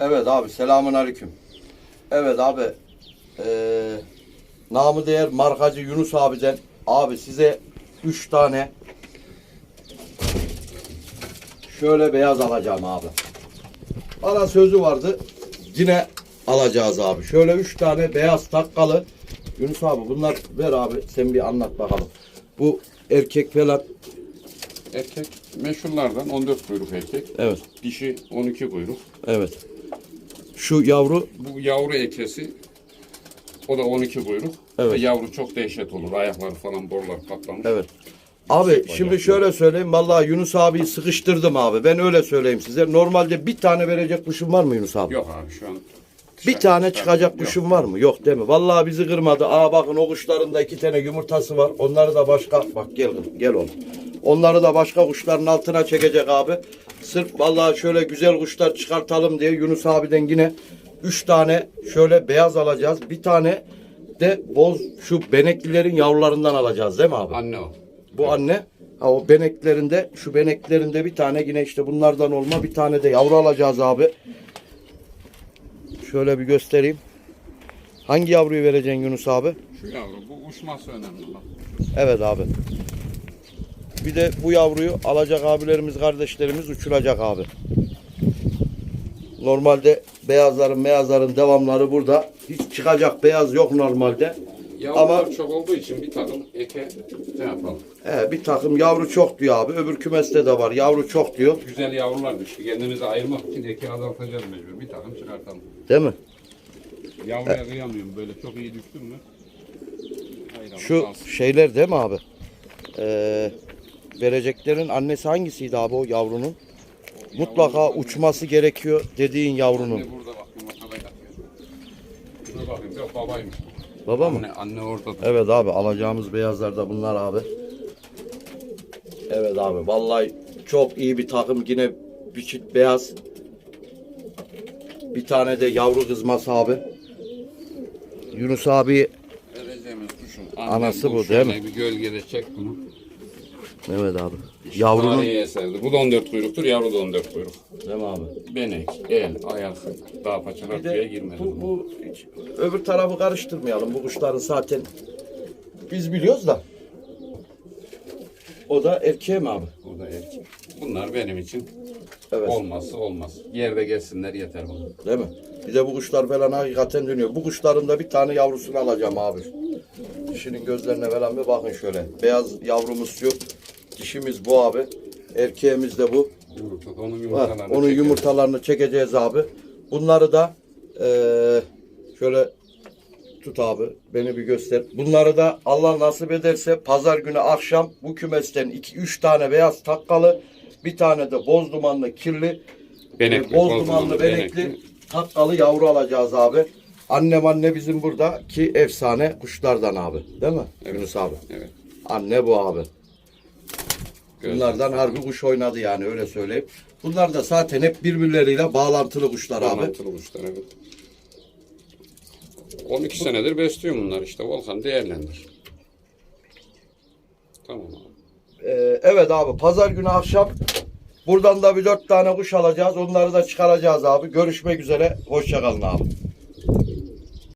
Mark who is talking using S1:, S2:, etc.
S1: Evet abi selamun aleyküm. Evet abi eee namı değer markacı Yunus abiden abi size 3 tane şöyle beyaz alacağım abi. Bana sözü vardı yine alacağız abi. Şöyle 3 tane beyaz takkalı Yunus abi bunlar ver abi sen bir anlat bakalım. Bu erkek falan
S2: Erkek meşhurlardan 14 kuyruk erkek.
S1: evet
S2: Dişi 12 kuyruk.
S1: evet. Şu yavru
S2: Bu yavru ekesi o da 12 kuyruk.
S1: Evet.
S2: Ve yavru çok dehşet olur. Ayakları falan borlar patlamış.
S1: Evet. Abi şimdi şöyle söyleyeyim. Vallahi Yunus abiyi sıkıştırdım abi. Ben öyle söyleyeyim size. Normalde bir tane verecek kuşum var mı Yunus abi?
S2: Yok abi şu an.
S1: Bir tane çıkacak kuşum var mı? Yok değil mi? Vallahi bizi kırmadı. Aa bakın o kuşların da iki tane yumurtası var. Onları da başka bak gel gel oğlum. Onları da başka kuşların altına çekecek abi. Sırf vallahi şöyle güzel kuşlar çıkartalım diye Yunus abiden yine üç tane şöyle beyaz alacağız. Bir tane de boz şu beneklilerin yavrularından alacağız değil mi abi?
S2: Anne o.
S1: Bu anne ha, o beneklerinde şu beneklerinde bir tane yine işte bunlardan olma bir tane de yavru alacağız abi. Şöyle bir göstereyim. Hangi yavruyu vereceksin Yunus abi?
S2: Şu yavru bu uçması önemli. Bak.
S1: Evet abi. Bir de bu yavruyu alacak abilerimiz, kardeşlerimiz uçuracak abi. Normalde beyazların, beyazların devamları burada. Hiç çıkacak beyaz yok normalde.
S2: Yavrular
S1: Ama-
S2: çok olduğu için bir takım eke ne yapalım?
S1: He, bir takım yavru çok diyor abi. Öbür kümeste de var. Yavru çok diyor.
S2: Güzel yavrular düştü. Kendimizi ayırmak için eke azaltacağız mecbur. Bir takım çıkartalım.
S1: Değil mi?
S2: Yavruya kıyamıyorum böyle çok iyi düştün mü? Ayıralım,
S1: Şu
S2: kalsın.
S1: şeyler değil mi abi? Ee, vereceklerin annesi hangisiydi abi o yavrunun? Mutlaka uçması gerekiyor dediğin yavrunun.
S2: Anne burada bak yumurtada yatıyor. Dur bakayım yok babaymış.
S1: Baba mı?
S2: Anne, orada.
S1: Evet abi alacağımız beyazlar da bunlar abi. Evet abi vallahi çok iyi bir takım yine bir çift beyaz. Bir tane de yavru kızması abi. Yunus abi
S2: Vereceğimiz kuşun
S1: Anası bu, değil mi?
S2: Bir gölgede çek bunu.
S1: Evet abi. Yavrunun
S2: Tarihi eserdi. Bu da 14 kuyruktur, yavru da 14 kuyruk.
S1: değil mi abi?
S2: Benek, el, ayak, dağ paçalar
S1: Bir de
S2: girmedi.
S1: bu, bu hiç öbür tarafı karıştırmayalım. Bu kuşların zaten biz biliyoruz da. O da erkeğe mi abi?
S2: O da erkek. Bunlar benim için
S1: Evet.
S2: olmazsa olmaz. Yerde gelsinler yeter bana.
S1: Değil mi? Bir de bu kuşlar falan hakikaten dönüyor. Bu kuşların da bir tane yavrusunu alacağım abi. Dişinin gözlerine falan bir bakın şöyle. Beyaz yavrumuz şu. Dişimiz bu abi. Erkeğimiz de bu.
S2: Yumurta, onun
S1: Ha,
S2: yumurtalarını
S1: onun
S2: çekeriz.
S1: yumurtalarını çekeceğiz abi. Bunları da eee, şöyle tut abi. Beni bir göster. Bunları da Allah nasip ederse pazar günü akşam bu kümesten 2-3 tane beyaz takkalı bir tane de boz dumanlı kirli
S2: Benekli,
S1: e, boz dumanlı, benekli
S2: benekli.
S1: takkalı yavru alacağız abi. Annem anne bizim buradaki efsane kuşlardan abi. Değil mi?
S2: Evet.
S1: Yunus abi.
S2: Evet.
S1: Anne bu abi. Bunlardan harbi kuş oynadı yani öyle söyleyeyim. Bunlar da zaten hep birbirleriyle bağlantılı kuşlar abi.
S2: Bağlantılı kuşlar evet. 12 senedir besliyorum bunlar işte. Volkan değerlendir. Tamam abi.
S1: Ee, evet abi pazar günü akşam buradan da bir dört tane kuş alacağız. Onları da çıkaracağız abi. Görüşmek üzere. Hoşçakalın abi.